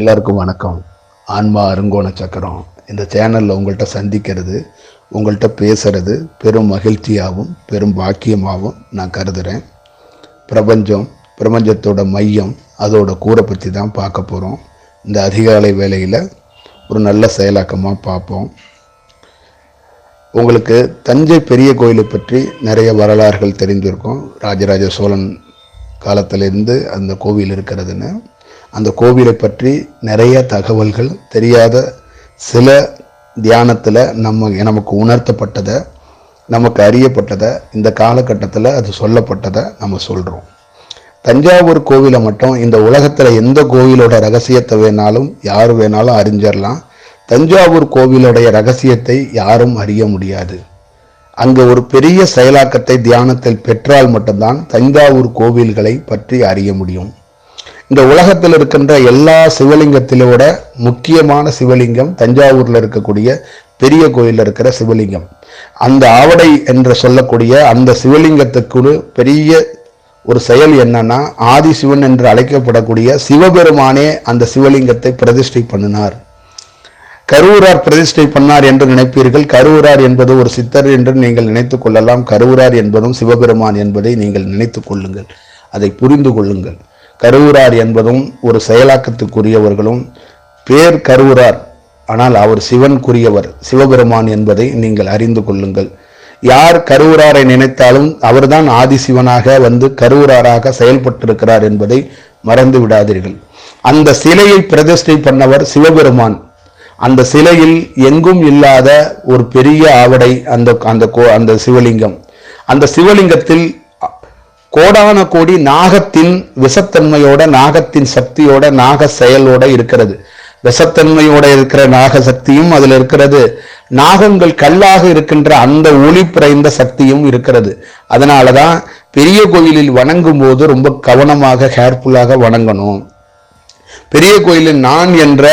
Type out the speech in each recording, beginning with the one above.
எல்லாருக்கும் வணக்கம். ஆன்மா அருங்கோண சக்கரம். இந்த சேனலில் உங்கள்கிட்ட சந்திக்கிறது உங்கள்கிட்ட பேசுகிறது பெரும் மகிழ்ச்சியாகவும் பெரும் பாக்கியமாகவும் நான் கருதுகிறேன் பிரபஞ்சம் பிரபஞ்சத்தோட மையம் அதோட கூரை பற்றி தான் பார்க்க போகிறோம் இந்த அதிகாலை வேலையில் ஒரு நல்ல செயலாக்கமாக பார்ப்போம். உங்களுக்கு தஞ்சை பெரிய கோயிலை பற்றி நிறைய வரலாறுகள் தெரிஞ்சிருக்கும் ராஜராஜ சோழன் காலத்திலேருந்து அந்த கோவில் இருக்கிறதுன்னு. அந்த கோவிலை பற்றி நிறைய தகவல்கள் தெரியாத சில தியானத்தில் நம்ம நமக்கு உணர்த்தப்பட்டதை நமக்கு அறியப்பட்டதை இந்த காலகட்டத்தில் அது சொல்லப்பட்டதை நம்ம சொல்கிறோம் தஞ்சாவூர் கோவிலை மட்டும் இந்த உலகத்தில் எந்த கோவிலோட ரகசியத்தை வேணாலும் யார் வேணாலும் அறிஞ்சிடலாம் தஞ்சாவூர் கோவிலுடைய ரகசியத்தை யாரும் அறிய முடியாது. அங்கே ஒரு பெரிய செயலாக்கத்தை தியானத்தில் பெற்றால் மட்டும்தான் தஞ்சாவூர் கோவில்களை பற்றி அறிய முடியும். இந்த உலகத்தில் இருக்கின்ற எல்லா சிவலிங்கத்திலோட முக்கியமான சிவலிங்கம் தஞ்சாவூரில் இருக்கக்கூடிய பெரிய கோயிலில் இருக்கிற சிவலிங்கம். அந்த ஆவடை என்று சொல்லக்கூடிய அந்த சிவலிங்கத்துக்கு பெரிய ஒரு செயல் என்னன்னா ஆதி சிவன் என்று அழைக்கப்படக்கூடிய சிவபெருமானே அந்த சிவலிங்கத்தை பிரதிஷ்டை பண்ணினார். கருவூரார் பிரதிஷ்டை பண்ணார் என்று நினைப்பீர்கள். கருவூரார் என்பது ஒரு சித்தர் என்று நீங்கள் நினைத்துக் கொள்ளலாம். கருவூரார் என்பதும் சிவபெருமான் என்பதை நீங்கள் நினைத்துக் கொள்ளுங்கள். அதை புரிந்து கொள்ளுங்கள். கருவூரார் என்பதும் ஒரு செயலாக்கத்துக்குரியவர்களும் பேர் கருவூரார் ஆனால் அவர் சிவனுக்குரியவர் சிவபெருமான் என்பதை நீங்கள் அறிந்து கொள்ளுங்கள். யார் கருவூராரை நினைத்தாலும் அவர்தான் ஆதிசிவனாக வந்து கருவூராராக செயல்பட்டிருக்கிறார் என்பதை மறந்து விடாதீர்கள். அந்த சிலையை பிரதிஷ்டை பண்ணவர் சிவபெருமான். அந்த சிலையில் எங்கும் இல்லாத ஒரு பெரிய ஆவடை அந்த அந்த கோ- அந்த சிவலிங்கம். அந்த சிவலிங்கத்தில் கோடான கோடி நாகத்தின் விஷத்தன்மையோட நாகத்தின் சக்தியோட நாக செயலோட இருக்கிறது. விஷத்தன்மையோட இருக்கிற நாக சக்தியும் அதுல இருக்கிறது. நாகங்கள் கல்லாக இருக்கின்ற அந்த ஒளி பிறைந்த சக்தியும் இருக்கிறது. அதனாலதான் பெரிய கோயிலில் வணங்கும் போது ரொம்ப கவனமாக கேர்ஃபுல்லாக வணங்கணும். பெரிய கோயிலில் நான் என்ற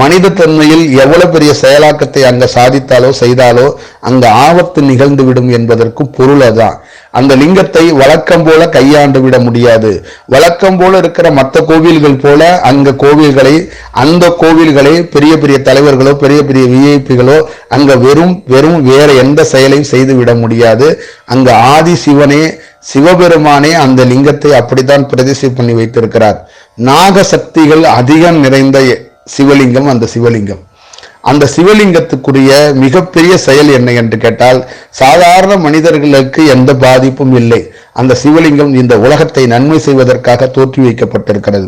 மனித தன்மையில் எவ்வளவு பெரிய செயலாக்கத்தை அங்க சாதித்தாலோ செய்தாலோ அங்க ஆபத்து நிகழ்ந்து விடும் என்பதற்கு பொருள் அதான் அந்த லிங்கத்தை வழக்கம் போல கையாண்டு விட முடியாது. வழக்கம் போல இருக்கிற மற்ற கோவில்கள் போல அங்க கோவில்களை அந்த கோவில்களை பெரிய பெரிய தலைவர்களோ பெரிய பெரிய விஐபிகளோ அங்க வெறும் வெறும் வேற எந்த செயலையும் செய்து விட முடியாது. அங்க ஆதி சிவனே சிவபெருமானே அந்த லிங்கத்தை அப்படித்தான் பிரதிஷ்டை பண்ணி வைத்திருக்கிறார். நாக சக்திகள் அதிகம் நிறைந்த சிவலிங்கம் அந்த சிவலிங்கம். அந்த சிவலிங்கத்துக்குரிய மிகப்பெரிய செயல் என்ன என்று கேட்டால் சாதாரண மனிதர்களுக்கு எந்த பாதிப்பும் இல்லை. அந்த சிவலிங்கம் இந்த உலகத்தை நன்மை செய்வதற்காக தோற்றி வைக்கப்பட்டிருக்கிறது.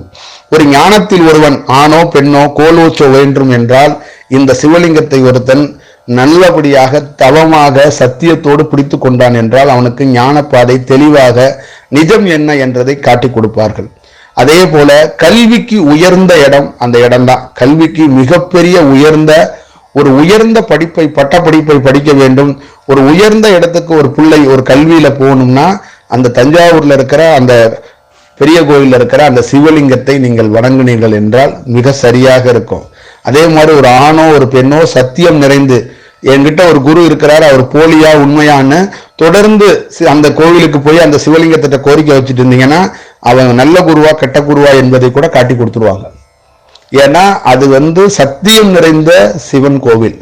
ஒரு ஞானத்தில் ஒருவன் ஆணோ பெண்ணோ கோலோச்சோ வேண்டும் என்றால் இந்த சிவலிங்கத்தை ஒருத்தன் நல்லபடியாக தவமாக சத்தியத்தோடு பிடித்து கொண்டான் என்றால் அவனுக்கு ஞானப்பாதை தெளிவாக நிஜம் என்ன என்றதை காட்டிக் கொடுப்பார்கள். அதே போல கல்விக்கு உயர்ந்த இடம் அந்த இடம்தான். கல்விக்கு மிகப்பெரிய உயர்ந்த ஒரு உயர்ந்த படிப்பை பட்ட படிப்பை படிக்க வேண்டும். ஒரு உயர்ந்த இடத்துக்கு ஒரு பிள்ளை ஒரு கல்வியில போகணும்னா அந்த தஞ்சாவூர்ல இருக்கிற அந்த பெரிய கோயில்ல இருக்கிற அந்த சிவலிங்கத்தை நீங்கள் வணங்கினீர்கள் என்றால் மிக சரியாக இருக்கும். அதே மாதிரி ஒரு ஆணோ ஒரு பெண்ணோ சத்தியம் நிறைந்து என்கிட்ட ஒரு குரு இருக்கிறார் அவர் போலியா உண்மையான்னு தொடர்ந்து சி- அந்த கோவிலுக்கு போய் அந்த சிவலிங்கத்திட்ட கோரிக்கை வச்சுட்டு இருந்தீங்கன்னா அவன் நல்ல குருவா கெட்ட குருவா என்பதை கூட காட்டி கொடுத்துருவாங்க ஏன்னா அது வந்து சத்தியம் நிறைந்த சிவன் கோவில்.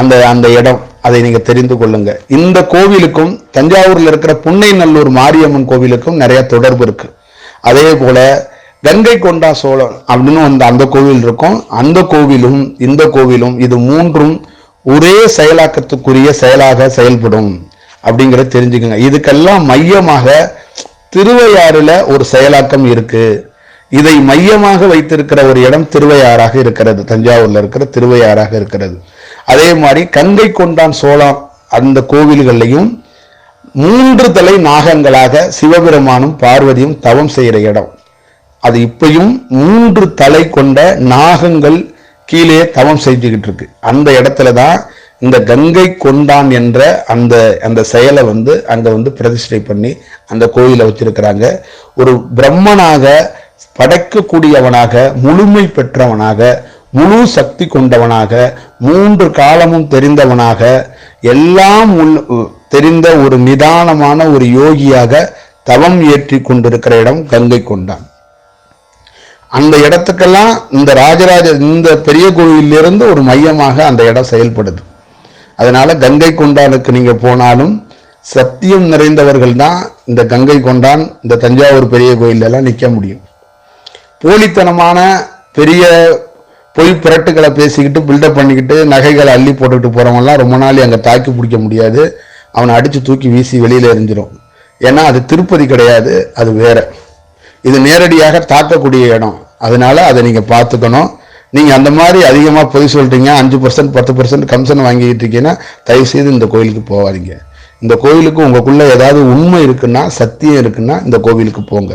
அந்த அந்த இடம் அதை நீங்கள் தெரிந்து கொள்ளுங்க. இந்த கோவிலுக்கும் தஞ்சாவூரில் இருக்கிற புன்னை நல்லூர் மாரியம்மன் கோவிலுக்கும் நிறைய தொடர்பு இருக்கு. அதே போல கங்கை கொண்டா சோழன் அப்படின்னு அந்த அந்த கோவில் இருக்கும். அந்த கோவிலும் இந்த கோவிலும் இது மூன்றும் ஒரே செயலாக்கத்துக்குரிய செயலாக செயல்படும். அப்படிங்கிறத தெரிஞ்சுக்கோங்க. இதுக்கெல்லாம் மையமாக திருவையாறுல ஒரு செயலாக்கம் இருக்கு. இதை மையமாக வைத்திருக்கிற ஒரு இடம் திருவையாறாக இருக்கிறது. தஞ்சாவூர்ல இருக்கிற திருவையாறாக இருக்கிறது. அதே மாதிரி கங்கை கொண்டான் சோழம் அந்த கோவில்கள்லையும் மூன்று தலை நாகங்களாக சிவபெருமானும் பார்வதியும் தவம் செய்கிற இடம். அது இப்பையும் மூன்று தலை கொண்ட நாகங்கள் கீழே தவம் செஞ்சுக்கிட்டு இருக்கு. அந்த இடத்துல தான் இந்த கங்கை கொண்டான் என்ற அந்த அந்த செயலை வந்து அங்கே வந்து பிரதிஷ்டை பண்ணி அந்த கோயிலை வச்சிருக்கிறாங்க. ஒரு பிரம்மனாக படைக்கக்கூடியவனாக முழுமை பெற்றவனாக முழு சக்தி கொண்டவனாக மூன்று காலமும் தெரிந்தவனாக எல்லாம் தெரிந்த ஒரு நிதானமான ஒரு யோகியாக தவம் ஏற்றி கொண்டிருக்கிற இடம் கங்கை கொண்டான். அந்த இடத்துக்கெல்லாம் இந்த ராஜராஜ இந்த பெரிய கோயிலிருந்து ஒரு மையமாக அந்த இடம் செயல்படுது. அதனால கங்கை கொண்டானுக்கு நீங்க போனாலும் சத்தியம் நிறைந்தவர்கள் தான் இந்த கங்கை கொண்டான் இந்த தஞ்சாவூர் பெரிய கோயிலெல்லாம் நிற்க முடியும். போலித்தனமான பெரிய பொய் புரட்டுகளை பேசிக்கிட்டு பில்டப் பண்ணிக்கிட்டு நகைகளை அள்ளி போட்டுக்கிட்டு போகிறவங்கலாம் ரொம்ப நாள் அங்கே தாக்கி பிடிக்க முடியாது. அவனை அடித்து தூக்கி வீசி வெளியில் எரிஞ்சிடும் ஏன்னா அது திருப்பதி கிடையாது அது வேற. இது நேரடியாக தாக்கக்கூடிய இடம். அதனால அதை நீங்கள் பார்த்துக்கணும். நீங்கள் அந்த மாதிரி அதிகமாக பொய் சொல்கிறீங்க அஞ்சு பர்சன்ட் பத்து பர்சன்ட் கமிஷன் வாங்கிக்கிட்டு இருக்கீங்கன்னா தயவுசெய்து இந்த கோயிலுக்கு போகாதீங்க. இந்த கோயிலுக்கு உங்களுக்குள்ளே ஏதாவது உண்மை இருக்குன்னா சத்தியம் இருக்குன்னா இந்த கோவிலுக்கு போங்க.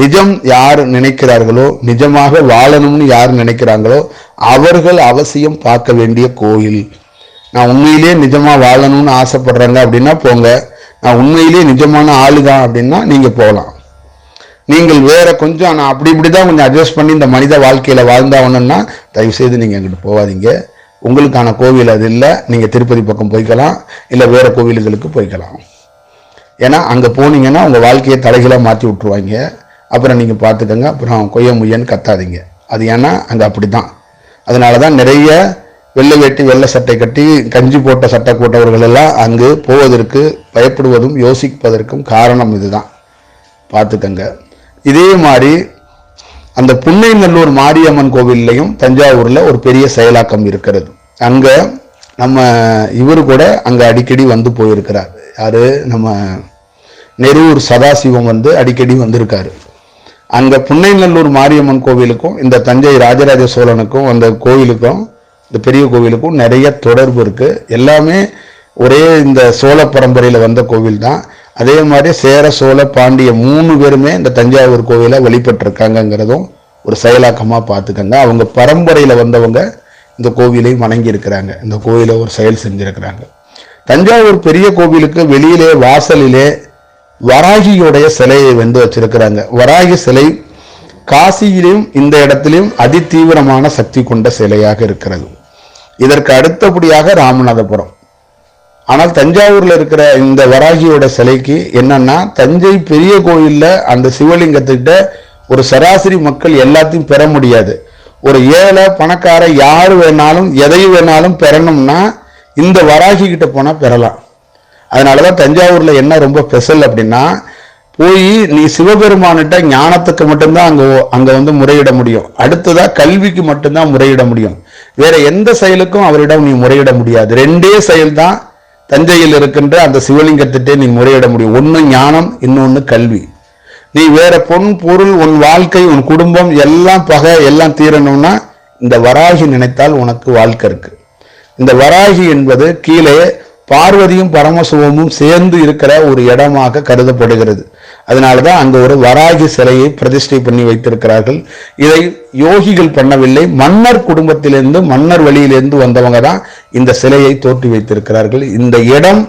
நிஜம் யார் நினைக்கிறார்களோ நிஜமாக வாழணும்னு யார் நினைக்கிறாங்களோ அவர்கள் அவசியம் பார்க்க வேண்டிய கோயில். நான் உண்மையிலேயே நிஜமாக வாழணும்னு ஆசைப்படுறேங்க அப்படின்னா போங்க. நான் உண்மையிலேயே நிஜமான ஆளுதான் அப்படின்னா நீங்கள் போகலாம். நீங்கள் வேற கொஞ்சம் நான் அப்படி இப்படி தான் கொஞ்சம் அட்ஜஸ்ட் பண்ணி இந்த மனித வாழ்க்கையில் வாழ்ந்தாகணும்னா தயவுசெய்து நீங்கள் எங்கிட்ட போகாதீங்க. உங்களுக்கான கோவில் அது இல்லை நீங்கள் திருப்பதி பக்கம் போய்க்கலாம் இல்லை வேறு கோவில்களுக்கு போய்க்கலாம். ஏன்னா அங்கே போனீங்கன்னா உங்கள் வாழ்க்கையை தலைகளாக மாற்றி விட்ருவாங்க அப்புறம் நீங்கள் பார்த்துக்கோங்க அப்புறம் கொய்ய முய்யன்னு கத்தாதீங்க. அது ஏன்னா அங்கே அப்படி தான் அதனால தான் நிறைய வெள்ளை வெட்டி வெள்ளை சட்டை கட்டி கஞ்சி போட்ட சட்டை போட்டவர்கள் எல்லாம் அங்கு போவதற்கு பயப்படுவதும் யோசிப்பதற்கும் காரணம் இதுதான். பார்த்துக்கங்க. இதே மாதிரி அந்த புன்னைநல்லூர் மாரியம்மன் கோவில்லையும் தஞ்சாவூரில் ஒரு பெரிய செயலாக்கம் இருக்கிறது. அங்கே நம்ம இவர் கூட அங்கே அடிக்கடி வந்து போயிருக்கிறார். யார்? நம்ம நெரூர் சதாசிவம் வந்து அடிக்கடி வந்திருக்காரு. அங்கே புன்னைநல்லூர் மாரியம்மன் கோவிலுக்கும் இந்த தஞ்சை ராஜராஜ சோழனுக்கும் அந்த கோவிலுக்கும் இந்த பெரிய கோவிலுக்கும் நிறைய தொடர்பு இருக்குது எல்லாமே ஒரே இந்த சோழ பரம்பரையில் வந்த கோவில் தான் அதே மாதிரி சேர சோழ பாண்டிய மூணு பேருமே இந்த தஞ்சாவூர் கோவிலை வழிபட்டிருக்காங்கங்கிறதும் ஒரு செயலாக்கமாக பார்த்துக்கங்க. அவங்க பரம்பரையில் வந்தவங்க இந்த கோவிலையும் வணங்கியிருக்கிறாங்க. இந்த கோவிலை ஒரு செயல் செஞ்சுருக்கிறாங்க. தஞ்சாவூர் பெரிய கோவிலுக்கு வெளியிலே வாசலிலே வராகியோடைய சிலையை வந்து வச்சிருக்கிறாங்க. வராகி சிலை காசியிலும் இந்த இடத்திலும் அதிதீவிரமான சக்தி கொண்ட சிலையாக இருக்கிறது. இதற்கு அடுத்தபடியாக ராமநாதபுரம். ஆனால் தஞ்சாவூரில் இருக்கிற இந்த வராகியோட சிலைக்கு என்னன்னா தஞ்சை பெரிய கோயிலில் அந்த சிவலிங்கத்துக்கிட்ட ஒரு சராசரி மக்கள் எல்லாத்தையும் பெற முடியாது. ஒரு ஏழை பணக்கார யார் வேணாலும் எதை வேணாலும் பெறணும்னா இந்த வராகி கிட்ட பெறலாம் பெறலாம். அதனாலதான் தஞ்சாவூரில் என்ன ரொம்ப ஸ்பெஷல் அப்படின்னா போய் நீ சிவபெருமானிட்ட ஞானத்துக்கு மட்டும்தான் அங்கே அங்கே வந்து முறையிட முடியும். அடுத்ததாக கல்விக்கு மட்டும்தான் முறையிட முடியும். வேற எந்த செயலுக்கும் அவரிடம் நீ முறையிட முடியாது. ரெண்டே செயல் தான் தஞ்சையில் இருக்கின்ற அந்த சிவலிங்கத்திட்டே நீ முறையிட முடியும். ஒன்று ஞானம் இன்னொன்று கல்வி. நீ வேற பொன் பொருள் உன் வாழ்க்கை உன் குடும்பம் எல்லாம் பகை எல்லாம் தீரணும்னா இந்த வராகி நினைத்தால் உனக்கு வாழ்க்கை இருக்கு. இந்த வராகி என்பது கீழே பார்வதியும் பரமசிவமும் சேர்ந்து இருக்கிற ஒரு இடமாக கருதப்படுகிறது. அதனால்தான் அங்க ஒரு வராகி சிலையை பிரதிஷ்டை பண்ணி வைத்திருக்கிறார்கள். இதை யோகிகள் பண்ணவில்லை. மன்னர் குடும்பத்திலிருந்து மன்னர் வழியிலிருந்து வந்தவங்க தான் இந்த சிலையை தோற்றி வைத்திருக்கிறார்கள். இந்த இடம்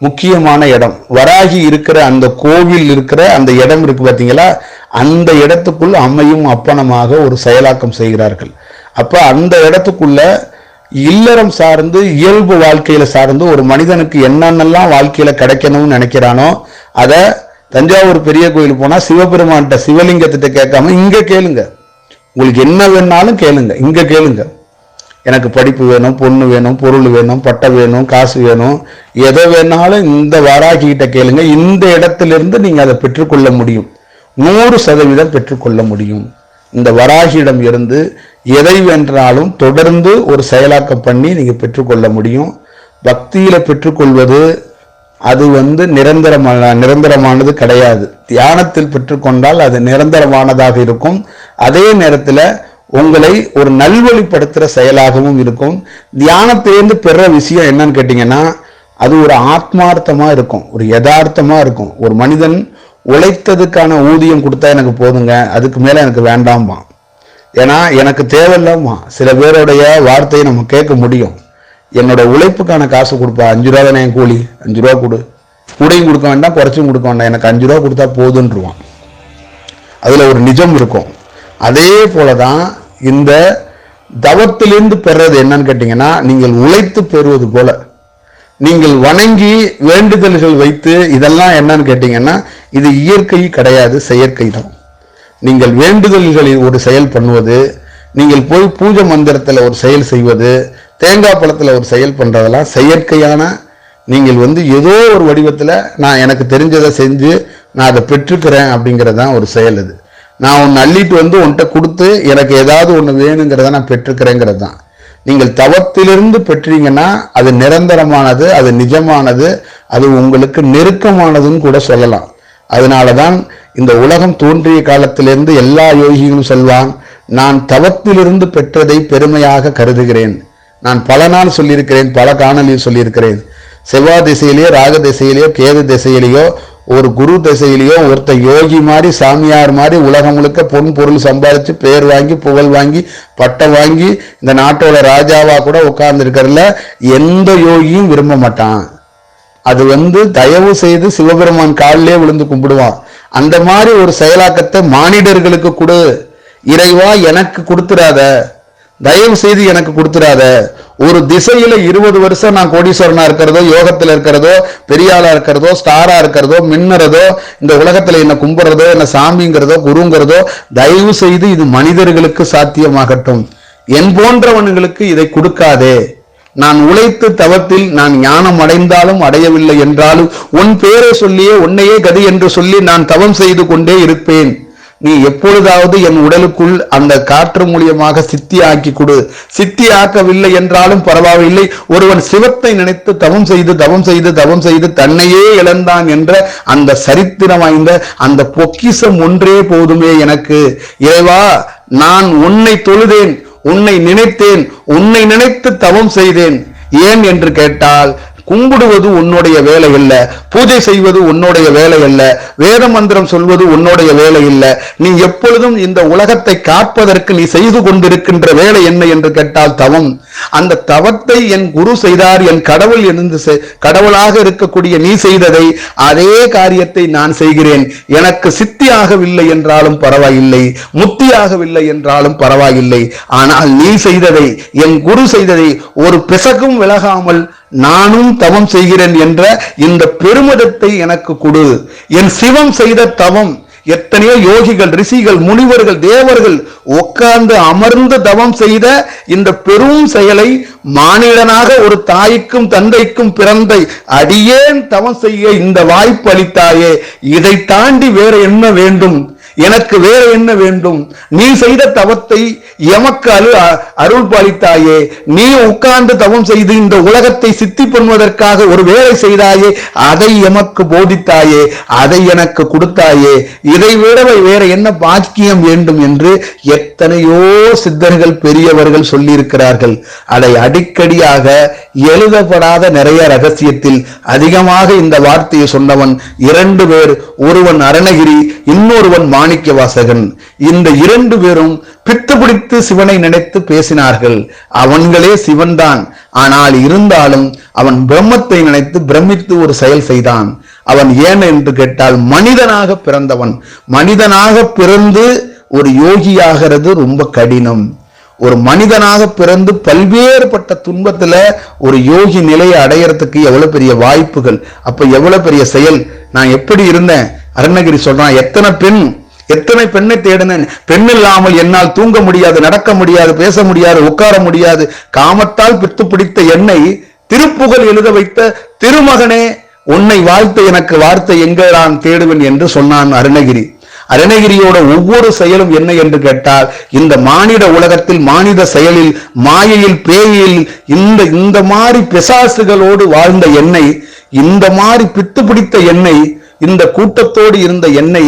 முக்கியமான இடம். வராகி இருக்கிற அந்த கோவில் இருக்கிற அந்த இடம் இருக்கு பார்த்தீங்களா அந்த இடத்துக்குள் அம்மையும் அப்பனமாக ஒரு செயலாக்கம் செய்கிறார்கள். அப்போ அந்த இடத்துக்குள்ள இல்லறம் சார்ந்து இயல்பு வாழ்க்கையில சார்ந்து ஒரு மனிதனுக்கு என்னென்னலாம் வாழ்க்கையில கிடைக்கணும்னு நினைக்கிறானோ அதை தஞ்சாவூர் பெரிய கோயில் போனால் சிவபெருமான்கிட்ட சிவலிங்கத்திட்ட கேட்காம இங்கே கேளுங்க. உங்களுக்கு என்ன வேணாலும் கேளுங்க. இங்கே கேளுங்க. எனக்கு படிப்பு வேணும் பொண்ணு வேணும் பொருள் வேணும் பட்டை வேணும் காசு வேணும். எதை வேணாலும் இந்த வாராகி கேளுங்க. இந்த இடத்திலிருந்து நீங்கள் அதை பெற்றுக்கொள்ள முடியும். நூறு சதவீதம் பெற்றுக்கொள்ள முடியும். இந்த வராகியிடம் இருந்து எதை வென்றாலும் தொடர்ந்து ஒரு செயலாக்கம் பண்ணி நீங்கள் பெற்றுக்கொள்ள முடியும். பக்தியில் பெற்றுக்கொள்வது அது வந்து நிரந்தரமான நிரந்தரமானது கிடையாது. தியானத்தில் பெற்றுக்கொண்டால் அது நிரந்தரமானதாக இருக்கும். அதே நேரத்தில் உங்களை ஒரு நல்வழிப்படுத்துகிற செயலாகவும் இருக்கும். தியானத்திலேருந்து பெற விஷயம் என்னன்னு கேட்டிங்கன்னா அது ஒரு ஆத்மார்த்தமாக இருக்கும். ஒரு யதார்த்தமாக இருக்கும். ஒரு மனிதன் உழைத்ததுக்கான ஊதியம் கொடுத்தா எனக்கு போதுங்க அதுக்கு மேலே எனக்கு வேண்டாமா ஏன்னா எனக்கு தேவையில்லாமா சில பேருடைய வார்த்தையை நம்ம கேட்க முடியும். என்னோட உழைப்புக்கான காசு கொடுப்பா அஞ்சு ரூபா தானே என் கூலி? அஞ்சு ரூபா கொடு. கூடையும் கொடுக்க வேண்டாம் குறைச்சும் கொடுக்க வேண்டாம். எனக்கு அஞ்சு ரூபா கொடுத்தா போதுன்றுவான். அதில் ஒரு நிஜம் இருக்கும். அதே போல தான் இந்த தவத்திலிருந்து பெறது என்னன்னு கேட்டிங்கன்னா நீங்கள் உழைத்து பெறுவது போல. நீங்கள் வணங்கி வேண்டுதல்கள் வைத்து இதெல்லாம் என்னன்னு கேட்டிங்கன்னா இது இயற்கை கிடையாது செயற்கை தான். நீங்கள் வேண்டுதல்களில் ஒரு செயல் பண்ணுவது நீங்கள் போய் பூஜை மந்திரத்தில் ஒரு செயல் செய்வது தேங்காய் பழத்தில் ஒரு செயல் பண்ணுறதெல்லாம் செயற்கையான நீங்கள் வந்து ஏதோ ஒரு வடிவத்தில் நான் எனக்கு தெரிஞ்சதை செஞ்சு நான் அதை பெற்றுக்கிறேன் அப்படிங்கிறது தான் ஒரு செயல் இது. நான் ஒன்று அள்ளிட்டு வந்து உன்கிட்ட கொடுத்து எனக்கு ஏதாவது ஒன்று வேணுங்கிறத நான் பெற்றுக்கிறேங்கிறது தான். நீங்கள் தவத்திலிருந்து பெற்றீங்கன்னா அது நிரந்தரமானது அது நிஜமானது அது உங்களுக்கு நெருக்கமானதுன்னு கூட சொல்லலாம். அதனால தான் இந்த உலகம் தோன்றிய காலத்திலிருந்து எல்லா யோகிகளும் சொல்வான் நான் தவத்திலிருந்து பெற்றதை பெருமையாக கருதுகிறேன். நான் பல நாள் சொல்லியிருக்கிறேன் பல காணொலியில் சொல்லியிருக்கிறேன். செவ்வாய் திசையிலேயோ ராக திசையிலேயோ கேது திசையிலேயோ ஒரு குரு திசையிலேயோ ஒருத்தன் யோகி மாதிரி சாமியார் மாதிரி உலகம் முழுக்க பொன் பொருள் சம்பாதிச்சு பேர் வாங்கி புகழ் வாங்கி பட்டம் வாங்கி இந்த நாட்டோட ராஜாவா கூட உட்கார்ந்துருக்கிறதுல எந்த யோகியும் விரும்ப மாட்டான். அது வந்து தயவு செய்து சிவபெருமான் காலிலே விழுந்து கும்பிடுவான். அந்த மாதிரி ஒரு செயலாக்கத்தை மானிடர்களுக்கு கொடு. இறைவா எனக்கு கொடுத்துடாத தயவு செய்து எனக்கு கொடுத்துடாத. ஒரு திசையில இருபது வருஷம் நான் கோடீஸ்வரனா இருக்கிறதோ யோகத்தில் இருக்கிறதோ பெரியாளா இருக்கிறதோ ஸ்டாரா இருக்கிறதோ மின்னறதோ இந்த உலகத்துல என்ன கும்புறதோ என்ன சாமிங்கிறதோ குருங்கிறதோ தயவு செய்து இது மனிதர்களுக்கு சாத்தியமாகட்டும். என் போன்றவனுங்களுக்கு இதை கொடுக்காதே. நான் உழைத்து தவத்தில் நான் ஞானம் அடைந்தாலும் அடையவில்லை என்றாலும் உன் பேரை சொல்லியே உன்னையே கதி என்று சொல்லி நான் தவம் செய்து கொண்டே இருப்பேன். நீ எப்பொழுதாவது என் உடலுக்குள் அந்த காற்று மூலியமாக சித்தி ஆக்கி கொடு. சித்தி ஆக்கவில்லை என்றாலும் பரவாயில்லை. ஒருவன் சிவத்தை நினைத்து தவம் செய்து தவம் செய்து தவம் செய்து தன்னையே இழந்தான் என்ற அந்த சரித்திரம் வாய்ந்த அந்த பொக்கிஷம் ஒன்றே போதுமே எனக்கு. இறைவா நான் உன்னை தொழுதேன் உன்னை நினைத்தேன் உன்னை நினைத்து தவம் செய்தேன். ஏன் என்று கேட்டால் கும்பிடுவது உன்னுடைய வேலை இல்ல பூஜை செய்வது உன்னுடைய வேலை இல்ல வேத மந்திரம் சொல்வது உன்னுடைய வேலை இல்ல நீ எப்பொழுதும் இந்த உலகத்தை காப்பதற்கு நீ செய்து கொண்டிருக்கின்ற வேலை என்ன என்று கேட்டால் தவம். அந்த தவத்தை என் குரு செய்தார் என் கடவுள் இருந்து செ- கடவுளாக இருக்கக்கூடிய நீ செய்ததை அதே காரியத்தை நான் செய்கிறேன். எனக்கு சித்தி ஆகவில்லை என்றாலும் பரவாயில்லை முத்தி ஆகவில்லை என்றாலும் பரவாயில்லை. ஆனால் நீ செய்ததை என் குரு செய்ததை ஒரு பிசகும் விலகாமல் நானும் தவம் செய்கிறேன் என்ற இந்த பெருமிதத்தை எனக்கு கொடு. என் சிவம் செய்த தவம் எத்தனையோ யோகிகள் ரிஷிகள் முனிவர்கள் தேவர்கள் உட்கார்ந்து அமர்ந்து தவம் செய்த இந்த பெரும் செயலை மானிடனாக ஒரு தாய்க்கும் தந்தைக்கும் பிறந்த அடியேன் தவம் செய்ய இந்த வாய்ப்பு அளித்தாயே இதை தாண்டி வேற என்ன வேண்டும்? எனக்கு வேற என்ன வேண்டும்? நீ செய்த தவத்தை எமக்கு அரு அருள் பாலித்தாயே. நீ உட்கார்ந்து தவம் செய்து இந்த உலகத்தை சித்தி பண்ணுவதற்காக ஒரு வேலை செய்தாயே அதை எமக்கு போதித்தாயே அதை எனக்கு கொடுத்தாயே. இதை விட வேற என்ன பாக்கியம் வேண்டும் என்று எத்தனையோ சித்தர்கள் பெரியவர்கள் சொல்லியிருக்கிறார்கள். அதை அடிக்கடியாக எழுதப்படாத நிறைய ரகசியத்தில் அதிகமாக இந்த வார்த்தையை சொன்னவன் இரண்டு பேர் ஒருவன் அருணகிரி இன்னொருவன் மாணிக்க வாசகன் இந்த இரண்டு பேரும் பித்து பிடித்து சிவனை நினைத்து பேசினார்கள். அவன்களே சிவன்தான். ஆனால் இருந்தாலும் அவன் பிரம்மத்தை நினைத்து பிரமித்து ஒரு செயல் செய்தான். அவன் ஏன் என்று கேட்டால் மனிதனாக பிறந்தவன். மனிதனாக பிறந்து ஒரு யோகியாகிறது ரொம்ப கடினம். ஒரு மனிதனாக பிறந்து பல்வேறுபட்ட துன்பத்துல ஒரு யோகி நிலையை அடையறதுக்கு எவ்வளவு பெரிய வாய்ப்புகள். அப்ப எவ்வளவு பெரிய செயல்? நான் எப்படி இருந்தேன்? அருணகிரி சொல்றான் எத்தனை பெண்? எத்தனை பெண்ணை தேடினேன்? பெண் இல்லாமல் என்னால் தூங்க முடியாது நடக்க முடியாது பேச முடியாது உட்கார முடியாது. காமத்தால் பித்து பிடித்த என்னை திருப்புகழ் எழுத வைத்த திருமகனே உன்னை வாழ்த்து எனக்கு வார்த்தை எங்கே நான் தேடுவேன் என்று சொன்னான் அருணகிரி. அருணகிரியோட ஒவ்வொரு செயலும் என்ன என்று கேட்டால் இந்த மானிட உலகத்தில் மானிட செயலில் மாயையில் பேயில் இந்த இந்த மாதிரி பிசாசுகளோடு வாழ்ந்த என்னை இந்த மாதிரி பித்து பிடித்த என்னை இந்த கூட்டத்தோடு இருந்த என்னை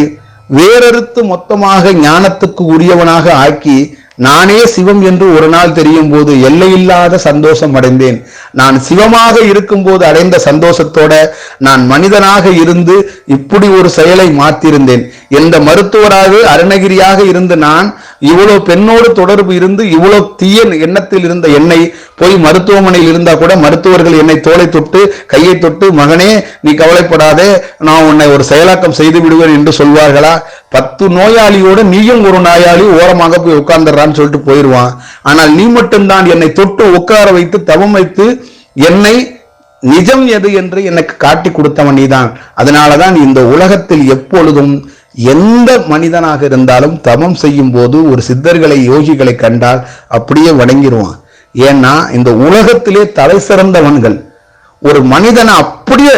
வேறறுத்து மொத்தமாக ஞானத்துக்கு உரியவனாக ஆக்கி நானே சிவம் என்று ஒரு நாள் தெரியும் போது எல்லையில்லாத சந்தோஷம் அடைந்தேன். நான் சிவமாக இருக்கும்போது அடைந்த சந்தோஷத்தோட நான் மனிதனாக இருந்து இப்படி ஒரு செயலை மாத்திருந்தேன். எந்த மருத்துவராக அருணகிரியாக இருந்து நான் இவ்வளவு பெண்ணோடு தொடர்பு இருந்து இவ்வளவு தீய எண்ணத்தில் இருந்த என்னை போய் மருத்துவமனையில் இருந்தா கூட மருத்துவர்கள் என்னை தோலை தொட்டு கையை தொட்டு மகனே நீ கவலைப்படாதே நான் உன்னை ஒரு செயலாக்கம் செய்து விடுவேன் என்று சொல்வார்களா? பத்து நோயாளியோட நீயும் ஒரு நோயாளி ஓரமாக போய் உட்கார்ந்துடுறான்னு சொல்லிட்டு போயிடுவான் ஆனால் நீ மட்டும்தான் என்னை தொட்டு உட்கார வைத்து தவம் வைத்து என்னை நிஜம் எது என்று எனக்கு காட்டி கொடுத்தவன் நீதான். அதனாலதான் இந்த உலகத்தில் எப்பொழுதும் எந்த மனிதனாக இருந்தாலும் தமம் செய்யும் போது ஒரு சித்தர்களை யோகிகளை கண்டால் அப்படியே வணங்கிடுவான் ஏன்னா இந்த உலகத்திலே தலை சிறந்தவன்கள். ஒரு மனிதனை அப்படியே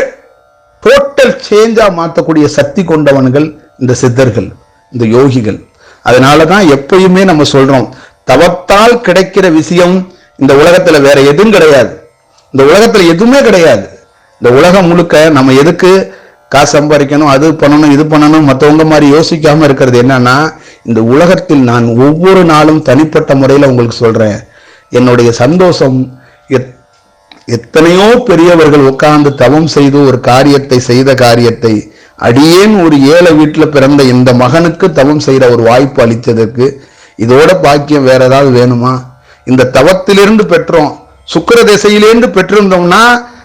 டோட்டல் சேஞ்சா மாற்றக்கூடிய சக்தி கொண்டவன்கள் இந்த சித்தர்கள் இந்த யோகிகள். அதனால தான் எப்பயுமே நம்ம சொல்றோம் தவத்தால் கிடைக்கிற விஷயம் இந்த உலகத்துல வேற எதுவும் கிடையாது. இந்த உலகத்தில் எதுவுமே கிடையாது. இந்த உலகம் முழுக்க நம்ம எதுக்கு காசு சம்பாதிக்கணும் அது பண்ணணும் இது பண்ணணும் மற்றவங்க மாதிரி யோசிக்காம இருக்கிறது என்னன்னா இந்த உலகத்தில் நான் ஒவ்வொரு நாளும் தனிப்பட்ட முறையில் உங்களுக்கு சொல்றேன். என்னுடைய சந்தோஷம் எத்- எத்தனையோ பெரியவர்கள் உட்கார்ந்து தவம் செய்து ஒரு காரியத்தை செய்த காரியத்தை அடியேன் ஒரு ஏழை வீட்டில் பிறந்த இந்த மகனுக்கு தவம் செய்கிற ஒரு வாய்ப்பு அளித்ததற்கு இதோட பாக்கியம் வேற ஏதாவது வேணுமா? இந்த தவத்திலிருந்து பெற்றோம். சுக்கிர திசையிலேருந்து பெற்றிருந்தோம்னா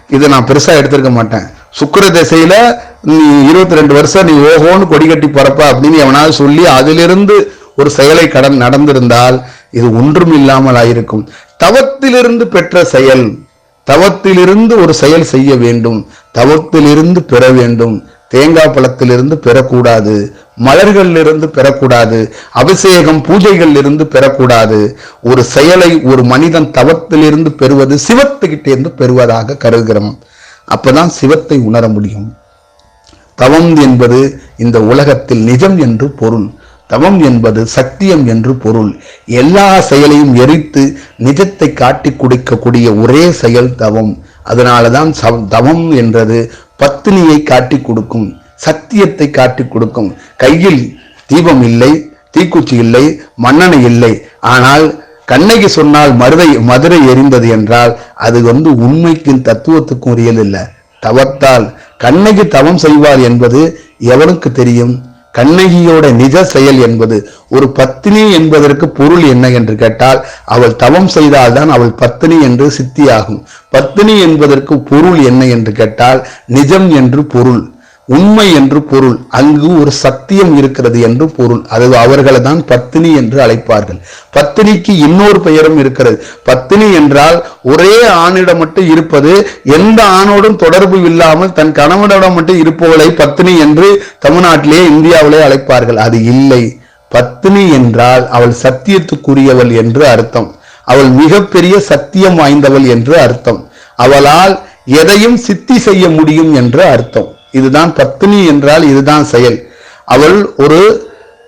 இதை நான் பெருசா எடுத்திருக்க மாட்டேன். சுக்கிர திசையில நீ இருபத்தி ரெண்டு வருஷம் நீ ஓஹோன்னு கொடி கட்டி பறப்ப அப்படின்னு எவனாவது சொல்லி அதிலிருந்து ஒரு செயலை கடன் நடந்திருந்தால் இது ஒன்றும் இல்லாமல் ஆயிருக்கும். தவத்திலிருந்து பெற்ற செயல் தவத்திலிருந்து ஒரு செயல் செய்ய வேண்டும். தவத்திலிருந்து பெற வேண்டும். தேங்காய் பழத்திலிருந்து பெறக்கூடாது மலர்களிலிருந்து பெறக்கூடாது அபிஷேகம் பூஜைகளிலிருந்து பெறக்கூடாது. ஒரு செயலை ஒரு மனிதன் தவத்திலிருந்து பெறுவது சிவத்துக்கிட்டே இருந்து பெறுவதாக கருதுகிறோம். அப்பதான் சிவத்தை உணர முடியும். தவம் என்பது இந்த உலகத்தில் நிஜம் என்று பொருள். தவம் என்பது சத்தியம் என்று பொருள். எல்லா செயலையும் எரித்து நிஜத்தை காட்டி கொடுக்கக்கூடிய ஒரே செயல் தவம். அதனாலதான் சவ- தவம் என்றது பத்தினியை காட்டி கொடுக்கும் சத்தியத்தை காட்டி கொடுக்கும். கையில் தீபம் இல்லை தீக்குச்சி இல்லை மன்னனை இல்லை. ஆனால் கண்ணகி சொன்னால் மருதை மதுரை எரிந்தது என்றால் அது வந்து உண்மைக்கும் தத்துவத்துக்கும் உரியல் இல்லை. தவத்தால் கண்ணகி தவம் செய்வார் என்பது எவனுக்கு தெரியும்? கண்ணகியோட நிஜ செயல் என்பது ஒரு பத்தினி என்பதற்கு பொருள் என்ன என்று கேட்டால் அவள் தவம் செய்தால்தான் அவள் பத்தினி என்று சித்தியாகும். பத்தினி என்பதற்கு பொருள் என்ன என்று கேட்டால் நிஜம் என்று பொருள். உண்மை என்று பொருள். அங்கு ஒரு சத்தியம் இருக்கிறது என்று பொருள். அது அவர்களை தான் பத்தினி என்று அழைப்பார்கள். பத்தினிக்கு இன்னொரு பெயரும் இருக்கிறது. பத்தினி என்றால் ஒரே ஆணிடம் மட்டும் இருப்பது எந்த ஆணோடும் தொடர்பு இல்லாமல் தன் கணவனிடம் மட்டும் இருப்பவளை பத்தினி என்று தமிழ்நாட்டிலே இந்தியாவிலே அழைப்பார்கள். அது இல்லை. பத்தினி என்றால் அவள் சத்தியத்துக்குரியவள் என்று அர்த்தம். அவள் மிகப்பெரிய சத்தியம் வாய்ந்தவள் என்று அர்த்தம். அவளால் எதையும் சித்தி செய்ய முடியும் என்று அர்த்தம். இதுதான் பத்தினி என்றால் இதுதான் செயல். அவள் ஒரு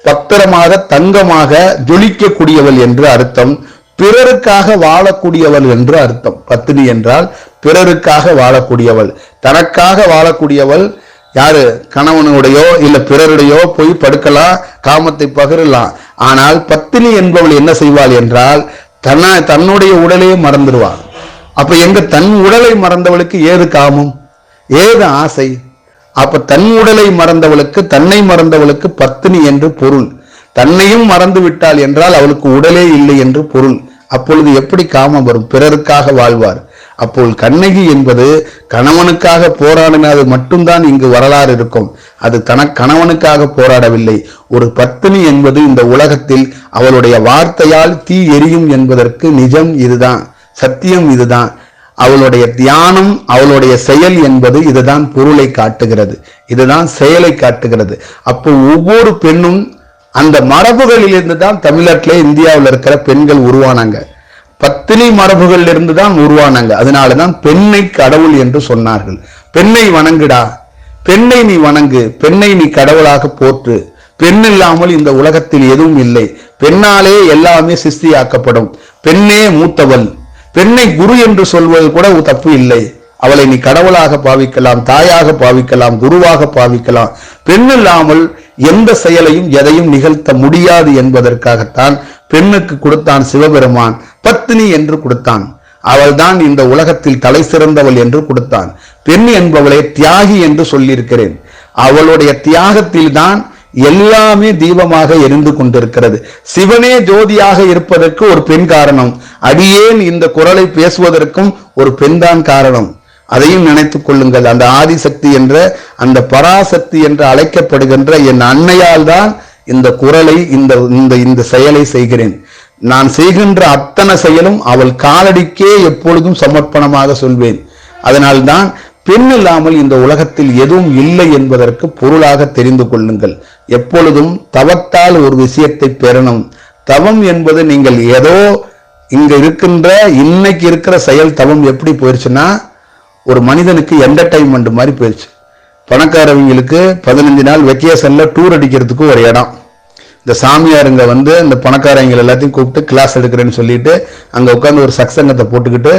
பத்திரமாக தங்கமாக ஜொலிக்கக்கூடியவள் என்று அர்த்தம். பிறருக்காக வாழக்கூடியவள் என்று அர்த்தம். பத்தினி என்றால் பிறருக்காக வாழக்கூடியவள். தனக்காக வாழக்கூடியவள் யாரு? கணவனுடையோ இல்ல பிறருடையோ போய் படுக்கலாம் காமத்தை பகிரலாம். ஆனால் பத்தினி என்பவள் என்ன செய்வாள் என்றால் தன்ன தன்னுடைய உடலையே மறந்துடுவாள். அப்ப எங்க தன் உடலை மறந்தவளுக்கு ஏது காமம்? ஏது ஆசை? அப்ப தன் உடலை மறந்தவளுக்கு தன்னை மறந்தவளுக்கு பத்தினி என்று பொருள். தன்னையும் மறந்து விட்டாள் என்றால் அவளுக்கு உடலே இல்லை என்று பொருள். அப்பொழுது எப்படி காமம் வரும்? பிறருக்காக வாழ்வார். அப்போது கண்ணகி என்பது கணவனுக்காக போராடினது மட்டும்தான் இங்கு வரலாறு இருக்கும். அது தன கணவனுக்காக போராடவில்லை. ஒரு பத்தினி என்பது இந்த உலகத்தில் அவளுடைய வார்த்தையால் தீ எரியும் என்பதற்கு நிஜம் இதுதான். சத்தியம் இதுதான். அவளுடைய தியானம் அவளுடைய செயல் என்பது இதுதான் பொருளை காட்டுகிறது. இதுதான் செயலை காட்டுகிறது. அப்போ ஒவ்வொரு பெண்ணும் அந்த மரபுகளிலிருந்து தான் தமிழ்நாட்டிலே இந்தியாவில் இருக்கிற பெண்கள் உருவானாங்க. பத்தினி மரபுகளிலிருந்து தான் உருவானாங்க. அதனாலதான் பெண்ணை கடவுள் என்று சொன்னார்கள். பெண்ணை வணங்குடா. பெண்ணை நீ வணங்கு. பெண்ணை நீ கடவுளாக போற்று. பெண் இல்லாமல் இந்த உலகத்தில் எதுவும் இல்லை. பெண்ணாலே எல்லாமே சிஸ்தியாக்கப்படும் பெண்ணே மூத்தவள். பெண்ணை குரு என்று சொல்வது கூட தப்பு இல்லை. அவளை நீ கடவுளாக பாவிக்கலாம் தாயாக பாவிக்கலாம் குருவாக பாவிக்கலாம். பெண் இல்லாமல் எந்த செயலையும் எதையும் நிகழ்த்த முடியாது என்பதற்காகத்தான் பெண்ணுக்கு கொடுத்தான் சிவபெருமான். பத்தினி என்று கொடுத்தான். அவள்தான் இந்த உலகத்தில் தலை சிறந்தவள் என்று கொடுத்தான். பெண் என்பவளை தியாகி என்று சொல்லியிருக்கிறேன். அவளுடைய தியாகத்தில் தான் எல்லாமே தீபமாக எரிந்து கொண்டிருக்கிறது. சிவனே ஜோதியாக இருப்பதற்கு ஒரு பெண் காரணம். அடியேன் இந்த குரலை பேசுவதற்கும் ஒரு பெண்தான் காரணம். அதையும் நினைத்துக் கொள்ளுங்கள். அந்த ஆதிசக்தி என்ற அந்த பராசக்தி என்று அழைக்கப்படுகின்ற என் அன்னையால் தான் இந்த குரலை இந்த இந்த இந்த செயலை செய்கிறேன். நான் செய்கின்ற அத்தனை செயலும் அவள் காலடிக்கே எப்பொழுதும் சமர்ப்பணமாக சொல்வேன். அதனால்தான் பெண் இல்லாமல் இந்த உலகத்தில் எதுவும் இல்லை என்பதற்கு பொருளாக தெரிந்து கொள்ளுங்கள். எப்பொழுதும் தவத்தால் ஒரு விஷயத்தை பெறணும். தவம் என்பது நீங்கள் ஏதோ இங்க இருக்கின்ற இன்னைக்கு இருக்கிற செயல் தவம் எப்படி போயிடுச்சுன்னா ஒரு மனிதனுக்கு என்டர்டைன்மெண்ட் மாதிரி போயிடுச்சு. பணக்காரவங்களுக்கு பதினஞ்சு நாள் வெக்கேஷன்ல டூர் அடிக்கிறதுக்கு ஒரு இடம். இந்த சாமியாருங்க வந்து இந்த பணக்காரங்க எல்லாத்தையும் கூப்பிட்டு கிளாஸ் எடுக்கிறேன்னு சொல்லிட்டு அங்கே உட்காந்து ஒரு சக்சங்கத்தை போட்டுக்கிட்டு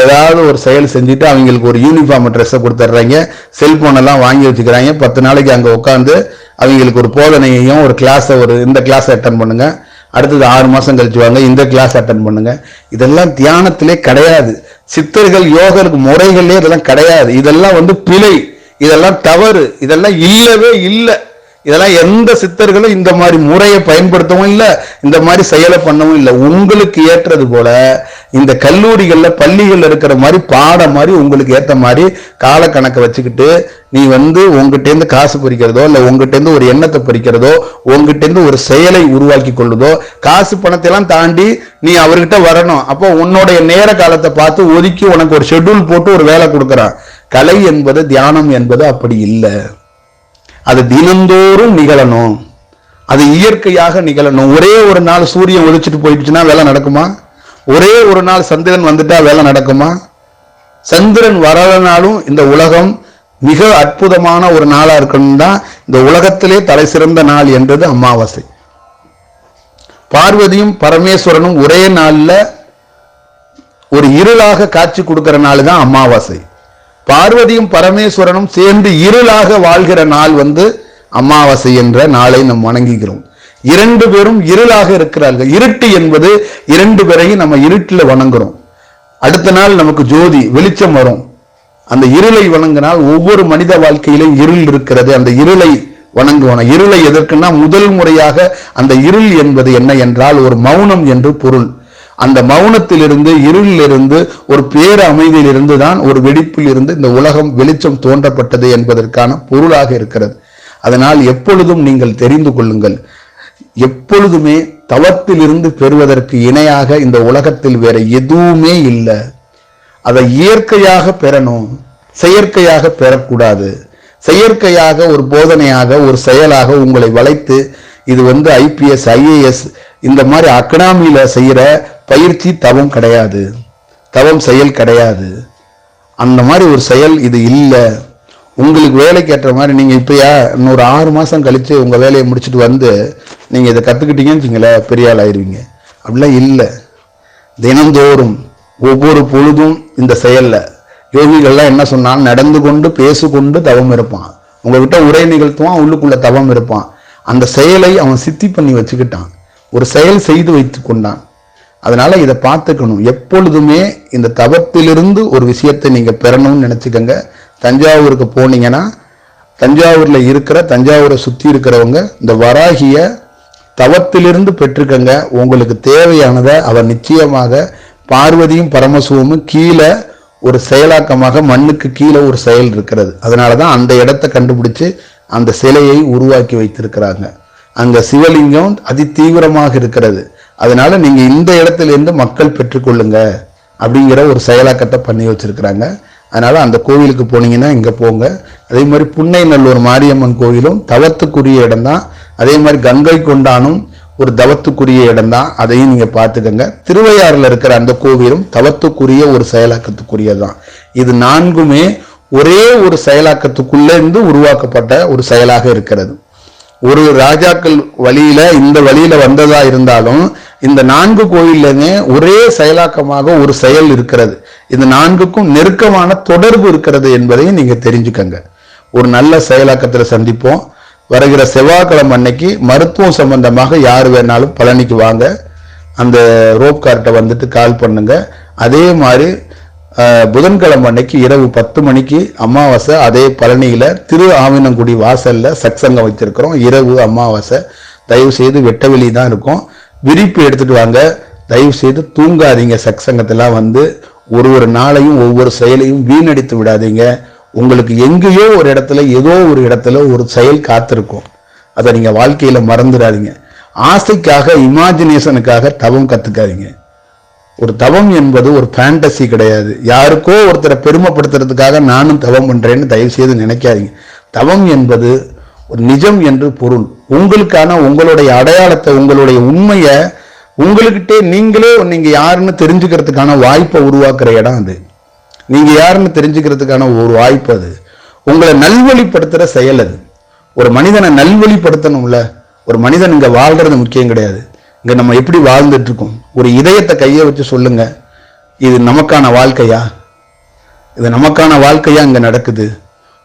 ஏதாவது ஒரு செயல் செஞ்சுட்டு அவங்களுக்கு ஒரு யூனிஃபார்ம் ட்ரெஸ்ஸை கொடுத்துட்றாங்க செல்ஃபோனெல்லாம் வாங்கி வச்சுக்கிறாங்க. பத்து நாளைக்கு அங்கே உட்காந்து அவங்களுக்கு ஒரு போதனையையும் ஒரு கிளாஸை ஒரு இந்த கிளாஸை அட்டன் பண்ணுங்கள் அடுத்தது ஆறு மாதம் கழிச்சு வாங்க இந்த கிளாஸ் அட்டன் பண்ணுங்க. இதெல்லாம் தியானத்திலே கிடையாது. சித்தர்கள் யோகருக்கு முறைகளே இதெல்லாம் கிடையாது. இதெல்லாம் வந்து பிழை. இதெல்லாம் தவறு. இதெல்லாம் இல்லவே இல்லை. இதெல்லாம் எந்த சித்தர்களும் இந்த மாதிரி முறையை பயன்படுத்தவும் இல்லை இந்த மாதிரி செயலை பண்ணவும் இல்லை. உங்களுக்கு ஏற்றது போல இந்த கல்லூரிகளில் பள்ளிகளில் இருக்கிற மாதிரி பாடம் மாதிரி உங்களுக்கு ஏற்ற மாதிரி காலக்கணக்கை வச்சுக்கிட்டு நீ வந்து உங்ககிட்டேருந்து காசு பறிக்கிறதோ இல்லை உங்ககிட்டேருந்து ஒரு எண்ணத்தை பறிக்கிறதோ உங்ககிட்டேருந்து ஒரு செயலை உருவாக்கி கொள்ளுதோ காசு பணத்தை எல்லாம் தாண்டி நீ அவர்கிட்ட வரணும். அப்போ உன்னுடைய நேர காலத்தை பார்த்து ஒதுக்கி உனக்கு ஒரு ஷெட்யூல் போட்டு ஒரு வேலை கொடுக்குறான். கலை என்பது தியானம் என்பது அப்படி இல்லை. அது தினந்தோறும் நிகழணும். அது இயற்கையாக நிகழணும். ஒரே ஒரு நாள் சூரியன் ஒழிச்சிட்டு போயிடுச்சுன்னா வேலை நடக்குமா? ஒரே ஒரு நாள் சந்திரன் வந்துட்டா வேலை நடக்குமா? சந்திரன் வரலனாலும் இந்த உலகம் மிக அற்புதமான ஒரு நாளா இருக்கணும் தான் இந்த உலகத்திலே தலை சிறந்த நாள் என்றது அமாவாசை. பார்வதியும் பரமேஸ்வரனும் ஒரே நாளில் ஒரு இருளாக காட்சி கொடுக்கிற நாள் தான் அமாவாசை. பார்வதியும் பரமேஸ்வரனும் சேர்ந்து இருளாக வாழ்கிற நாள் வந்து அமாவாசை என்ற நாளை நாம் வணங்குகிறோம். இரண்டு பேரும் இருளாக இருக்கிறார்கள். இருட்டு என்பது இரண்டு பேரையும் நம்ம இருட்டில் வணங்குறோம். அடுத்த நாள் நமக்கு ஜோதி வெளிச்சம் வரும். அந்த இருளை வணங்கினால் ஒவ்வொரு மனித வாழ்க்கையிலும் இருள் இருக்கிறது. அந்த இருளை வணங்குவோம். இருளை எதற்குன்னா முதல் முறையாக அந்த இருள் என்பது என்ன என்றால் ஒரு மௌனம் என்று பொருள். அந்த மௌனத்திலிருந்து இருளிலிருந்து ஒரு பேர அமைதியிலிருந்து தான் ஒரு வெடிப்பில் இருந்து இந்த உலகம் வெளிச்சம் தோன்றப்பட்டது என்பதற்கான பொருளாக இருக்கிறது. அதனால் எப்பொழுதும் நீங்கள் தெரிந்து கொள்ளுங்கள். எப்பொழுதுமே தவத்திலிருந்து பெறுவதற்கு இணையாக இந்த உலகத்தில் வேற எதுவுமே இல்லை. அதை இயற்கையாக பெறணும். செயற்கையாக பெறக்கூடாது. செயற்கையாக ஒரு போதனையாக ஒரு செயலாக உங்களை வளைத்து இது வந்து ஐபிஎஸ் ஐஏஎஸ் இந்த மாதிரி அக்கடாமியில செய்யற பயிற்சி தவம் கிடையாது. தவம் செயல் கிடையாது. அந்த மாதிரி ஒரு செயல் இது இல்லை. உங்களுக்கு வேலைக்கு ஏற்ற மாதிரி நீங்கள் இப்போயா இன்னொரு ஆறு மாதம் கழித்து உங்கள் வேலையை முடிச்சுட்டு வந்து நீங்கள் இதை கற்றுக்கிட்டீங்கன்னு வச்சுங்களேன் பெரிய ஆள் ஆயிருவீங்க. அப்படிலாம் இல்லை. தினந்தோறும் ஒவ்வொரு பொழுதும் இந்த செயலில். யோகிகள்லாம் என்ன சொன்னால் நடந்து கொண்டு பேசிக்கொண்டு தவம் இருப்பான். உங்ககிட்ட உரை நிகழ்த்துவான் உள்ளுக்குள்ள தவம் இருப்பான். அந்த செயலை அவன் சித்தி பண்ணி வச்சுக்கிட்டான். ஒரு செயல் செய்து வைத்து கொண்டான். அதனால இதை பார்த்துக்கணும். எப்பொழுதுமே இந்த தவத்திலிருந்து ஒரு விஷயத்தை நீங்க பெறணும்னு நினைச்சுக்கோங்க. தஞ்சாவூருக்கு போனீங்கன்னா தஞ்சாவூர்ல இருக்கிற தஞ்சாவூரை சுத்தி இருக்கிறவங்க இந்த வராகிய தவத்திலிருந்து பெற்றுக்கங்க. உங்களுக்கு தேவையானதை அவர் நிச்சயமாக பார்வதியும் பரமசிவமும் கீழே ஒரு செயலாக்கமாக மண்ணுக்கு கீழே ஒரு செயல் இருக்கிறது. அதனால தான் அந்த இடத்த கண்டுபிடிச்சு அந்த சிலையை உருவாக்கி வைத்திருக்கிறாங்க. அங்கே சிவலிங்கம் அதி தீவிரமாக இருக்கிறது. அதனால நீங்க இந்த இடத்துல இருந்து மக்கள் பெற்றுக்கொள்ளுங்க அப்படிங்கிற ஒரு செயலாக்கத்தை பண்ணி வச்சிருக்கிறாங்க. அதனால அந்த கோவிலுக்கு போனீங்கன்னா இங்க போங்க. அதே மாதிரி புன்னை நல்லூர் மாரியம்மன் கோவிலும் தவத்துக்குரிய இடம் தான் அதே மாதிரி கங்கை கொண்டானும் ஒரு தவத்துக்குரிய இடம் தான் அதையும் நீங்க பார்த்துக்கங்க. திருவையாறுல இருக்கிற அந்த கோவிலும் தவத்துக்குரிய ஒரு செயலாக்கத்துக்குரியதுதான். இது நான்குமே ஒரே ஒரு செயலாக்கத்துக்குள்ளே இருந்து உருவாக்கப்பட்ட ஒரு செயலாக இருக்கிறது. ஒரு ராஜாக்கள் வழியில இந்த வழியில வந்ததா இருந்தாலும் இந்த நான்கு கோயிலுமே ஒரே செயலாக்கமாக ஒரு செயல் இருக்கிறது. இந்த நான்குக்கும் நெருக்கமான தொடர்பு இருக்கிறது என்பதையும் நீங்க தெரிஞ்சுக்கங்க. ஒரு நல்ல செயலாக்கத்துல சந்திப்போம். வருகிற செவ்வாய்க்கிழமை அன்னைக்கு மருத்துவம் சம்பந்தமாக யார் வேணாலும் பழனிக்கு வாங்க. அந்த ரோப் கார்ட்டை வந்துட்டு கால் பண்ணுங்க. அதே மாதிரி புதன்கிழமை அன்னைக்கு இரவு பத்து மணிக்கு அமாவாசை அதே பழனியில திரு ஆவினங்குடி வாசல்ல சக்சங்கம் வச்சிருக்கிறோம் இரவு அமாவாசை. தயவு செய்து வெட்டவெளி தான் இருக்கும். விரிப்பு எடுத்துட்டு வாங்க. தயவு செய்து தூங்காதீங்க சத்சங்கத்தெல்லாம் வந்து ஒரு ஒரு நாளையும் ஒவ்வொரு செயலையும் வீணடித்து விடாதீங்க. உங்களுக்கு எங்கேயோ ஒரு இடத்துல ஏதோ ஒரு இடத்துல ஒரு செயல் காத்திருக்கும். அதை நீங்கள் வாழ்க்கையில் மறந்துடாதீங்க. ஆசைக்காக இமேஜினேஷனுக்காக தவம் கற்றுக்காதீங்க ஒரு தவம் என்பது ஒரு ஃபேண்டசி கிடையாது. யாருக்கோ ஒருத்தரை பெருமைப்படுத்துறதுக்காக நானும் தவம் பண்ணுறேன்னு தயவு செய்து நினைக்காதீங்க. தவம் என்பது நிஜம் என்று பொருள். உங்களுக்கான உங்களுடைய அடையாளத்தை உங்களுடைய உண்மையை உங்களுக்கிட்டே நீங்களே நீங்கள் யாருன்னு தெரிஞ்சுக்கிறதுக்கான வாய்ப்பை உருவாக்குற இடம் அது. நீங்கள் யாருன்னு தெரிஞ்சுக்கிறதுக்கான ஒரு வாய்ப்பு அது. உங்களை நல்வழிப்படுத்துகிற செயல் அது. ஒரு மனிதனை நல்வழிப்படுத்தணும்ல. ஒரு மனிதன் இங்கே வாழ்கிறது முக்கியம் கிடையாது. இங்கே நம்ம எப்படி வாழ்ந்துட்டு இருக்கோம் ஒரு இதயத்தை கையை வச்சு சொல்லுங்க. இது நமக்கான வாழ்க்கையா? இது நமக்கான வாழ்க்கையா இங்கே நடக்குது?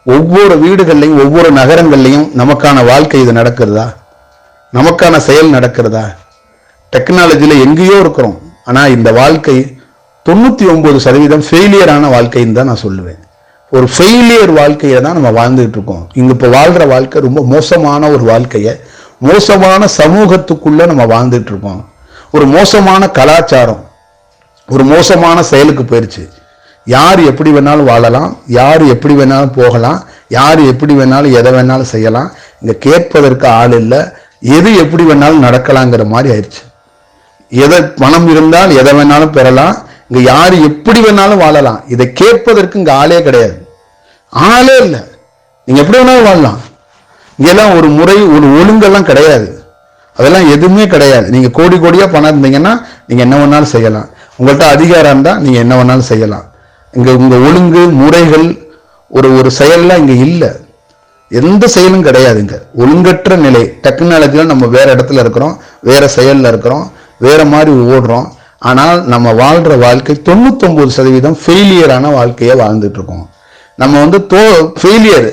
ஒவ்வொரு வீடுகள்லையும் ஒவ்வொரு நகரங்கள்லையும் நமக்கான வாழ்க்கை இது நடக்கிறதா? நமக்கான செயல் நடக்கிறதா? டெக்னாலஜியில் எங்கேயோ இருக்கிறோம். ஆனால் இந்த வாழ்க்கை தொண்ணூற்றி ஒம்பது சதவீதம் ஃபெயிலியரான வாழ்க்கைன்னு தான் நான் சொல்லுவேன். ஒரு ஃபெயிலியர் வாழ்க்கையை தான் நம்ம வாழ்ந்துட்டு இருக்கோம். இங்கே இப்போ வாழ்கிற வாழ்க்கை ரொம்ப மோசமான ஒரு வாழ்க்கையை மோசமான சமூகத்துக்குள்ளே நம்ம வாழ்ந்துட்டு இருக்கோம். ஒரு மோசமான கலாச்சாரம் ஒரு மோசமான செயலுக்கு போயிடுச்சு யார் எப்படி வேணாலும் வாழலாம் யார் எப்படி வேணாலும் போகலாம் யார் எப்படி வேணாலும் எதை வேணாலும் செய்யலாம். இங்கே கேட்பதற்கு ஆள் இல்லை. எது எப்படி வேணாலும் நடக்கலாங்கிற மாதிரி ஆயிடுச்சு. எதை பணம் இருந்தால் எதை வேணாலும் பெறலாம். இங்கே யார் எப்படி வேணாலும் வாழலாம். இதை கேட்பதற்கு இங்கே ஆளே கிடையாது. ஆளே இல்லை. நீங்கள் எப்படி வேணாலும் வாழலாம். இங்கெல்லாம் ஒரு முறை ஒரு ஒழுங்கெல்லாம் கிடையாது. அதெல்லாம் எதுவுமே கிடையாது. நீங்கள் கோடி கோடியாக பணம் இருந்தீங்கன்னா நீங்கள் என்ன வேணாலும் செய்யலாம். உங்கள்கிட்ட அதிகாரம் இருந்தால் நீங்கள் என்ன வேணாலும் செய்யலாம். இங்கே இந்த ஒழுங்கு முறைகள் ஒரு ஒரு செயல்லாம் இங்கே இல்லை. எந்த செயலும் கிடையாதுங்க ஒழுங்கற்ற நிலை டெக்னாலஜியில் நம்ம வேற இடத்துல இருக்கிறோம் வேறு செயலில் இருக்கிறோம் வேறு மாதிரி ஓடுறோம். ஆனால் நம்ம வாழ்கிற வாழ்க்கை தொண்ணூத்தொம்பது சதவீதம் ஃபெயிலியரான வாழ்க்கையை வாழ்ந்துட்டுருக்கோம் நம்ம வந்து தோ ஃபெயிலியர்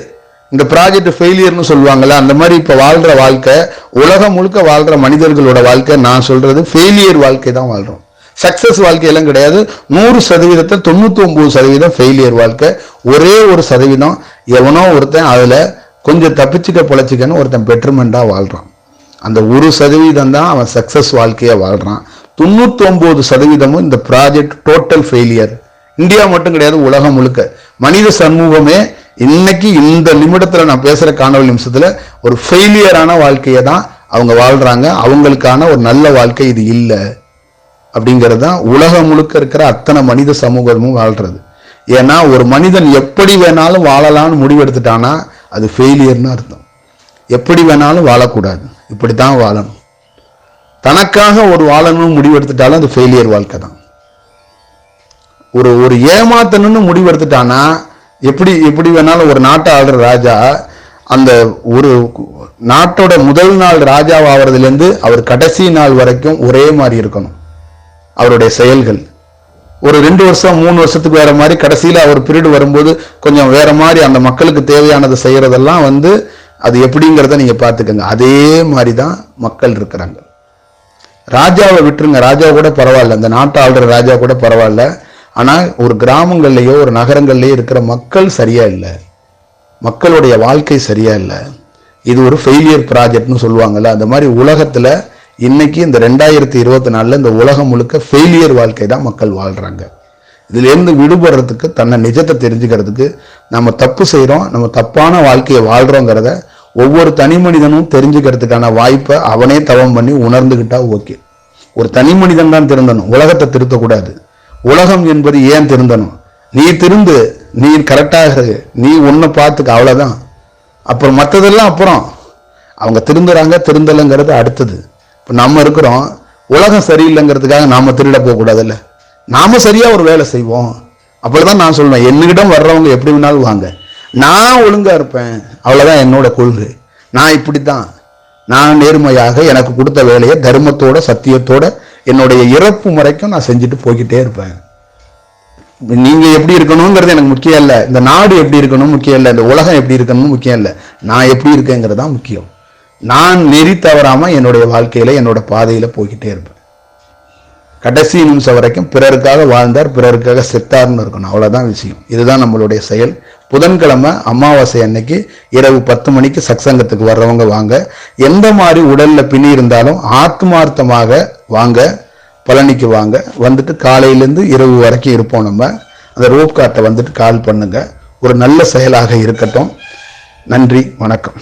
இந்த ப்ராஜெக்ட் ஃபெயிலியர்னு சொல்லுவாங்கல்ல அந்த மாதிரி இப்போ வாழ்கிற வாழ்க்கை உலகம் முழுக்க வாழ்கிற மனிதர்களோட வாழ்க்கை நான் சொல்கிறது ஃபெயிலியர் வாழ்க்கை தான் வாழ்கிறோம் சக்சஸ் வாழ்க்கையெல்லாம் கிடையாது. நூறு சதவீதத்தில் தொண்ணூற்றி ஒன்பது சதவீதம் ஃபெயிலியர் வாழ்க்கை. ஒரே ஒரு சதவீதம் எவனோ ஒருத்தன் அதில் கொஞ்சம் தப்பிச்சுக்க பொழைச்சிக்கன்னு ஒருத்தன் பெட்ருமெண்ட்டாக வாழ்கிறான் அந்த ஒரு சதவீதம் தான் அவன் சக்ஸஸ் வாழ்க்கையை வாழ்கிறான் தொண்ணூத்தி சதவீதமும் இந்த ப்ராஜெக்ட் டோட்டல் ஃபெயிலியர் இந்தியா மட்டும் கிடையாது உலகம் முழுக்க. மனித சமூகமே இன்னைக்கு இந்த நிமிடத்தில் நான் பேசுகிற காணொலி நிமிஷத்தில் ஒரு ஃபெயிலியரான வாழ்க்கையை தான் அவங்க வாழ்கிறாங்க அவங்களுக்கான ஒரு நல்ல வாழ்க்கை இது இல்லை. அப்படிங்கிறது தான் உலகம் முழுக்க இருக்கிற அத்தனை மனித சமூகமும் வாழ்றது. ஏன்னா ஒரு மனிதன் எப்படி வேணாலும் வாழலாம்னு முடிவெடுத்துட்டானா அது ஃபெயிலியர்னு அர்த்தம். எப்படி வேணாலும் வாழக்கூடாது. இப்படி தான் வாழணும். தனக்காக ஒரு வாழணும்னு முடிவெடுத்துட்டாலும் அது ஃபெயிலியர் வாழ்க்கை தான். ஒரு ஒரு ஏமாத்தணும்னு முடிவெடுத்துட்டானா எப்படி எப்படி வேணாலும் ஒரு நாட்டை ஆளுற ராஜா அந்த ஒரு நாட்டோட முதல் நாள் ராஜாவாகிறதுலேருந்து அவர் கடைசி நாள் வரைக்கும் ஒரே மாதிரி இருக்கணும். அவருடைய செயல்கள். ஒரு ரெண்டு வருஷம் மூணு வருஷத்துக்கு வேற மாதிரி கடைசியில் அவர் பீரியடு வரும்போது கொஞ்சம் வேற மாதிரி அந்த மக்களுக்கு தேவையானதை செய்யறதெல்லாம் வந்து அது எப்படிங்கிறத நீங்க பார்த்துக்கோங்க. அதே மாதிரி தான் மக்கள் இருக்கிறாங்க. ராஜாவை விட்டுருங்க. ராஜா கூட பரவாயில்ல. அந்த நாட்டை ஆளுற ராஜா கூட பரவாயில்ல. ஆனால் ஒரு கிராமங்கள்லேயோ ஒரு நகரங்கள்லேயோ இருக்கிற மக்கள் சரியா இல்லை. மக்களுடைய வாழ்க்கை சரியா இல்லை. இது ஒரு ஃபெயிலியர் ப்ராஜெக்ட்னு சொல்லுவாங்கல்ல. அந்த மாதிரி உலகத்துல இன்னைக்கு இந்த ரெண்டாயிரத்தி இருபத்தி நாலில் இந்த உலகம் முழுக்க ஃபெயிலியர் வாழ்க்கை தான் மக்கள் வாழ்கிறாங்க இதுலேருந்து விடுபடுறதுக்கு தன்னை நிஜத்தை தெரிஞ்சுக்கிறதுக்கு நம்ம தப்பு செய்கிறோம் நம்ம தப்பான வாழ்க்கையை வாழ்கிறோங்கிறத ஒவ்வொரு தனி மனிதனும் தெரிஞ்சுக்கிறதுக்கான வாய்ப்பை அவனே தவம் பண்ணி உணர்ந்துக்கிட்டா ஓகே. ஒரு தனி மனிதன் தான் திருந்தணும். உலகத்தை திருத்தக்கூடாது. உலகம் என்பது ஏன் திருந்தணும்? நீ திருந்து நீ கரெக்டாக நீ ஒன்றை பார்த்துக்க அவ்வளோதான் அப்புறம் மற்றதெல்லாம் அப்புறம். அவங்க திருந்துறாங்க திருந்தலைங்கிறது அடுத்தது. இப்போ நம்ம இருக்கிறோம். உலகம் சரியில்லைங்கிறதுக்காக நாம் திருட போகக்கூடாதுல்ல. நாம் சரியாக ஒரு வேலை செய்வோம். அப்படி தான் நான் சொல்லுவேன் என்னிடம் வர்றவங்க எப்படி வேணாலும் வாங்க. நான் ஒழுங்காக இருப்பேன். அவ்வளோதான் என்னோட கொள்கை. நான் இப்படி தான் நான் நேர்மையாக எனக்கு கொடுத்த வேலையை தர்மத்தோட சத்தியத்தோட என்னுடைய இறப்பு முறைக்கும் நான் செஞ்சுட்டு போய்கிட்டே இருப்பேன். நீங்க எப்படி இருக்கணுங்கிறது எனக்கு முக்கியம் இல்லை. இந்த நாடு எப்படி இருக்கணும் முக்கியம் இல்லை. இந்த உலகம் எப்படி இருக்கணும்னு முக்கியம் இல்லை. நான் எப்படி இருக்கேங்கிறது தான் முக்கியம். நான் நெறி தவறாமல் என்னுடைய வாழ்க்கையில் என்னோட பாதையில் போய்கிட்டே இருப்பேன். கடைசி நிமிஷம் வரைக்கும் பிறருக்காக வாழ்ந்தார் பிறருக்காக செத்தார்னு இருக்கணும். அவ்வளோதான் விஷயம். இதுதான் நம்மளுடைய செயல். புதன்கிழமை அமாவாசை அன்னைக்கு இரவு பத்து மணிக்கு சத்சங்கத்துக்கு வர்றவங்க வாங்க. எந்த மாதிரி உடலில் பிணி இருந்தாலும் ஆத்மார்த்தமாக வாங்க பழனிக்கு வாங்க. வந்துட்டு காலையிலேருந்து இரவு வரைக்கும் இருப்போம் நம்ம. அந்த ரோப் கார்ட்டை வந்துட்டு கால் பண்ணுங்க. ஒரு நல்ல செயலாக இருக்கட்டும். நன்றி வணக்கம்.